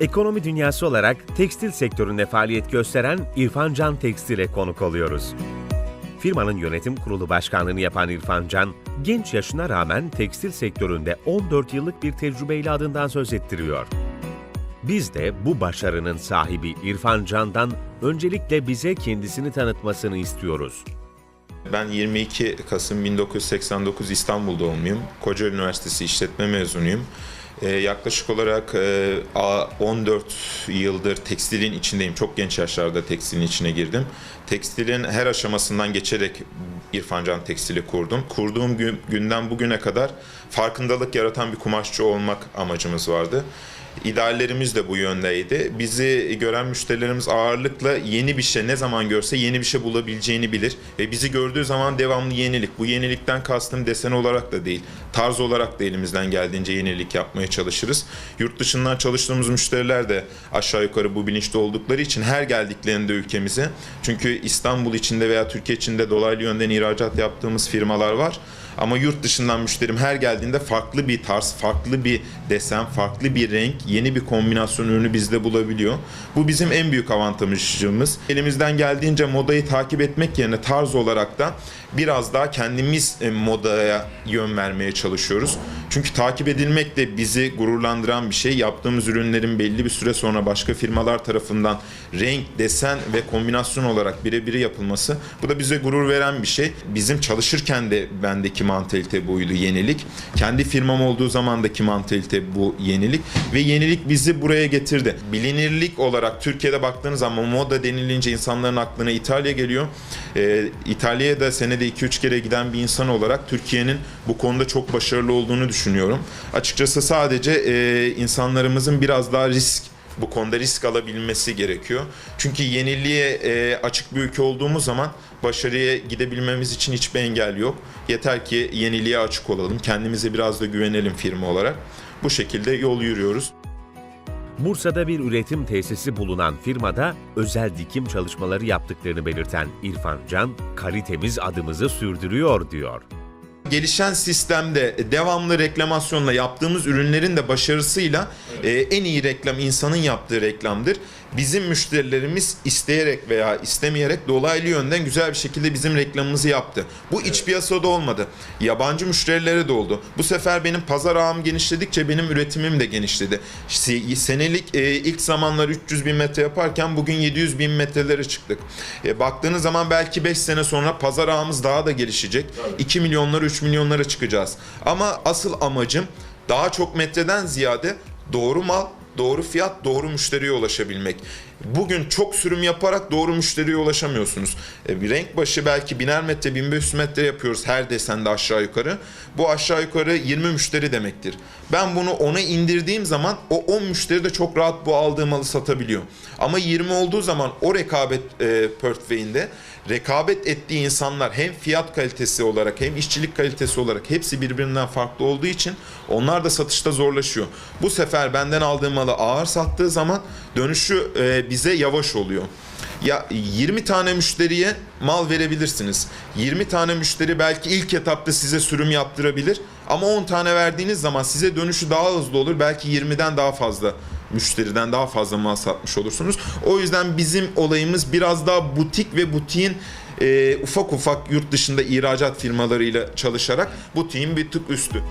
Ekonomi dünyası olarak tekstil sektöründe faaliyet gösteren İrfan Can Tekstil'e konuk oluyoruz. Firmanın yönetim kurulu başkanlığını yapan İrfan Can, genç yaşına rağmen tekstil sektöründe 14 yıllık bir tecrübeyle adından söz ettiriyor. Biz de bu başarının sahibi İrfan Can'dan öncelikle bize kendisini tanıtmasını istiyoruz. Ben 22 Kasım 1989 İstanbul doğumluyum. Kocaeli Üniversitesi İşletme mezunuyum. Ee, yaklaşık olarak e, a- 14 yıldır tekstilin içindeyim. Çok genç yaşlarda tekstilin içine girdim. Tekstilin her aşamasından geçerek İrfan Can Tekstil'i kurdum. Kurduğum gün, günden bugüne kadar farkındalık yaratan bir kumaşçı olmak amacımız vardı. İdeallerimiz de bu yöndeydi. Bizi gören müşterilerimiz ağırlıkla yeni bir şey ne zaman görse yeni bir şey bulabileceğini bilir. Ve bizi gördüğü zaman devamlı yenilik. Bu yenilikten kastım desen olarak da değil. Tarz olarak da elimizden geldiğince yenilik yapmaya çalışırız. Yurt dışından çalıştığımız müşteriler de aşağı yukarı bu bilinçte oldukları için her geldiklerinde ülkemize çünkü İstanbul içinde veya Türkiye içinde dolaylı yönden ihracat yaptığımız firmalar var. Ama yurt dışından müşterim her geldiğinde farklı bir tarz, farklı bir desen, farklı bir renk, yeni bir kombinasyon ürünü bizde bulabiliyor. Bu bizim en büyük avantajımız. Elimizden geldiğince modayı takip etmek yerine tarz olarak da biraz daha kendimiz e, modaya yön vermeye çalışıyoruz. Çünkü takip edilmek de bizi gururlandıran bir şey. Yaptığımız ürünlerin belli bir süre sonra başka firmalar tarafından renk, desen ve kombinasyon olarak birebir yapılması bu da bize gurur veren bir şey. Bizim çalışırken de bendeki mantalite buydu yenilik. Kendi firmam olduğu zamandaki mantalite bu yenilik ve yenilik bizi buraya getirdi. Bilinirlik olarak Türkiye'de baktığınız zaman moda denilince insanların aklına İtalya geliyor. Ee, İtalya'ya da senede 2-3 kere giden bir insan olarak Türkiye'nin bu konuda çok başarılı olduğunu düşünüyorum. Açıkçası sadece e, insanlarımızın biraz daha risk bu konuda risk alabilmesi gerekiyor. Çünkü yeniliğe e, açık bir ülke olduğumuz zaman başarıya gidebilmemiz için hiçbir engel yok. Yeter ki yeniliğe açık olalım. Kendimize biraz da güvenelim firma olarak. Bu şekilde yol yürüyoruz. Bursa'da bir üretim tesisi bulunan firmada özel dikim çalışmaları yaptıklarını belirten İrfan Can, kalitemiz adımızı sürdürüyor diyor. Gelişen sistemde devamlı reklamasyonla yaptığımız ürünlerin de başarısıyla e, en iyi reklam insanın yaptığı reklamdır. Bizim müşterilerimiz isteyerek veya istemeyerek dolaylı yönden güzel bir şekilde bizim reklamımızı yaptı. Bu iç piyasada olmadı. Yabancı müşterilere de oldu. Bu sefer benim pazar ağım genişledikçe benim üretimim de genişledi. Se- Senelik e, ilk zamanlar 300 bin metre yaparken bugün 700 bin metrelere çıktık. E, baktığınız zaman belki 5 sene sonra pazar ağımız daha da gelişecek. 2 milyonlara 3 milyonlara çıkacağız. Ama asıl amacım daha çok metreden ziyade doğru mal, doğru fiyat, doğru müşteriye ulaşabilmek. Bugün çok sürüm yaparak doğru müşteriye ulaşamıyorsunuz. E, renk başı belki biner metre, 1500 metre yapıyoruz her desende aşağı yukarı. Bu aşağı yukarı 20 müşteri demektir. Ben bunu 10'a indirdiğim zaman o 10 müşteri de çok rahat bu aldığım malı satabiliyor. Ama 20 olduğu zaman o rekabet e, portföyünde rekabet ettiği insanlar hem fiyat kalitesi olarak hem işçilik kalitesi olarak hepsi birbirinden farklı olduğu için onlar da satışta zorlaşıyor. Bu sefer benden aldığım malı ağır sattığı zaman dönüşü e, bize yavaş oluyor. Ya 20 tane müşteriye mal verebilirsiniz. 20 tane müşteri belki ilk etapta size sürüm yaptırabilir ama 10 tane verdiğiniz zaman size dönüşü daha hızlı olur. Belki 20'den daha fazla müşteriden daha fazla mal satmış olursunuz. O yüzden bizim olayımız biraz daha butik ve butiğin e, ufak ufak yurt dışında ihracat firmalarıyla çalışarak butiğin bir tık üstü.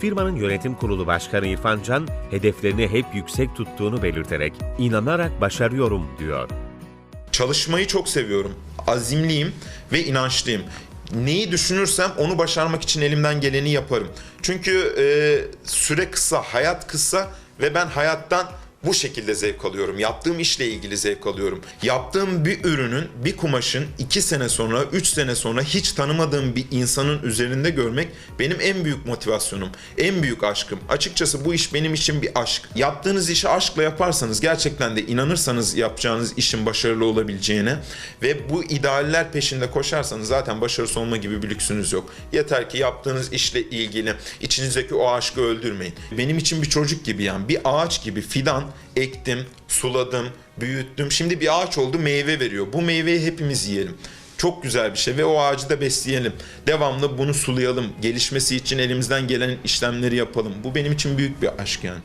Firmanın yönetim kurulu başkanı İrfan Can, hedeflerini hep yüksek tuttuğunu belirterek, inanarak başarıyorum diyor. Çalışmayı çok seviyorum. Azimliyim ve inançlıyım. Neyi düşünürsem onu başarmak için elimden geleni yaparım. Çünkü e, süre kısa, hayat kısa ve ben hayattan bu şekilde zevk alıyorum. Yaptığım işle ilgili zevk alıyorum. Yaptığım bir ürünün, bir kumaşın iki sene sonra, üç sene sonra hiç tanımadığım bir insanın üzerinde görmek benim en büyük motivasyonum, en büyük aşkım. Açıkçası bu iş benim için bir aşk. Yaptığınız işi aşkla yaparsanız, gerçekten de inanırsanız yapacağınız işin başarılı olabileceğine ve bu idealler peşinde koşarsanız zaten başarısı olma gibi bir lüksünüz yok. Yeter ki yaptığınız işle ilgili içinizdeki o aşkı öldürmeyin. Benim için bir çocuk gibi yani bir ağaç gibi fidan ektim, suladım, büyüttüm. Şimdi bir ağaç oldu meyve veriyor. Bu meyveyi hepimiz yiyelim. Çok güzel bir şey ve o ağacı da besleyelim. Devamlı bunu sulayalım. Gelişmesi için elimizden gelen işlemleri yapalım. Bu benim için büyük bir aşk yani.